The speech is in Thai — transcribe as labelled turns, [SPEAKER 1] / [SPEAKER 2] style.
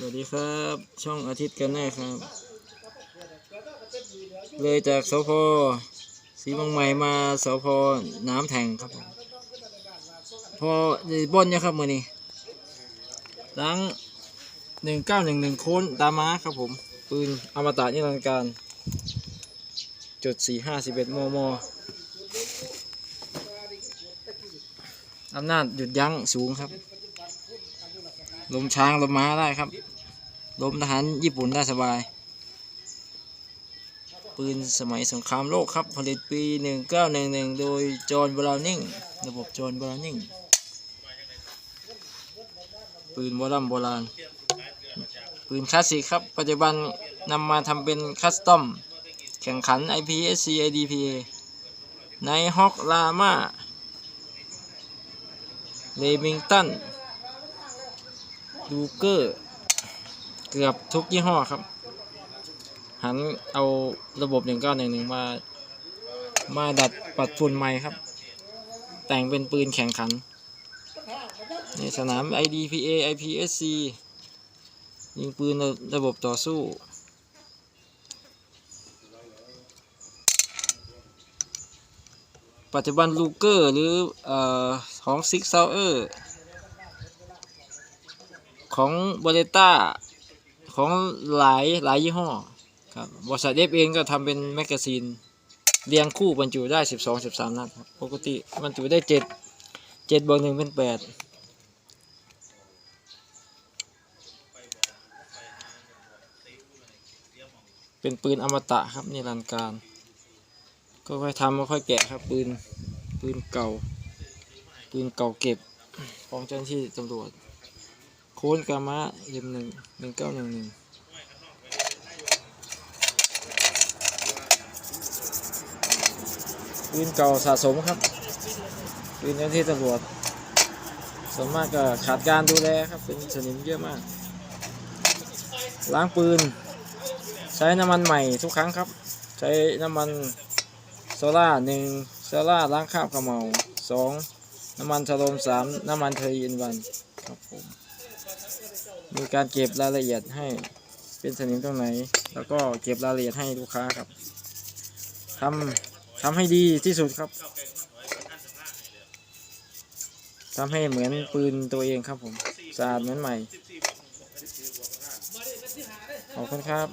[SPEAKER 1] สวัสดีครับ ช่องอาทิตย์กันแน่ครับ เลยจากสพสีบางใหม่มาสพน้ำแทงครับผมพอดีบนเนี่ยครับมือนี้หลังหนึ่งเก้าหนึ่งหนึ่งโค้นตามม้าครับผม ปืนอมตะนิรันดร์การจุดสี่ห้าสิบเอ็ดมมอำนาจหยุดยั้งสูงครับ ลมช้างลมม้าได้ครับ ลมทหารญี่ปุ่นได้สบาย ปืนสมัยสงครามโลกครับ ผลิตปี 1911 โดยจอห์นบราวนิงระบบจอห์นบราวนิงปืนโบราณโบราณ ปืนคลาสสิกครับ ปัจจุบันนำมาทำเป็นคัสตอม แข่งขัน IPSC IDPA ในฮอกลามาเลมิงตัน ดูเกอร์ เกือบทุกยี่ห้อครับ หันเอาระบบ1911มามาดัดปัดฝุ่นใหม่ครับ แต่งเป็นปืนแข่งขัน ในสนาม IDPA IPSC ยิงปืนระบบต่อสู้ปัจจุบันลูเกอร์หรืออของซิกซาเออร์ของเบริต้า ของหลายหลายยี่ห้อครับบริษัทเอฟเองก็ทำเป็นแมกกาซีนเรียงคู่บรรจุได้ 12 13 นัดครับปกติบรรจุได้ 7 7บวก1เป็น 8 เป็นปืนอมตะครับนี่รันดร์การก็ค่อยทำค่อยแกะครับปืนปืนเก่า ปืนเก่าเก็บของเจ้าหน้าที่ตำรวจ โค้นกามะเอ็มหนึ่งหนึ่งเก้าหนึ่งหนึ่งปืนเก่าสะสมครับปืนเจ้าหน้าที่ตำรวจส่วนมากก็ขาดการดูแลครับเป็นสนิมเยอะมาก ล้างปืน ใช้น้ำมันใหม่ทุกครั้งครับ ใช้น้ำมันโซล่าหนึ่งโซล่าล้างคราบขมเหลาสองน้ำมันทะลมสามน้ำมันเทอรีนวันครับผม มีการเก็บรายละเอียดให้เป็นสนิมตรงไหน แล้วก็เก็บรายละเอียดให้ลูกค้าครับทำทำให้ดีที่สุดครับทำให้เหมือนปืนตัวเองครับผมสะอาดเหมือนใหม่ขอบคุณครับ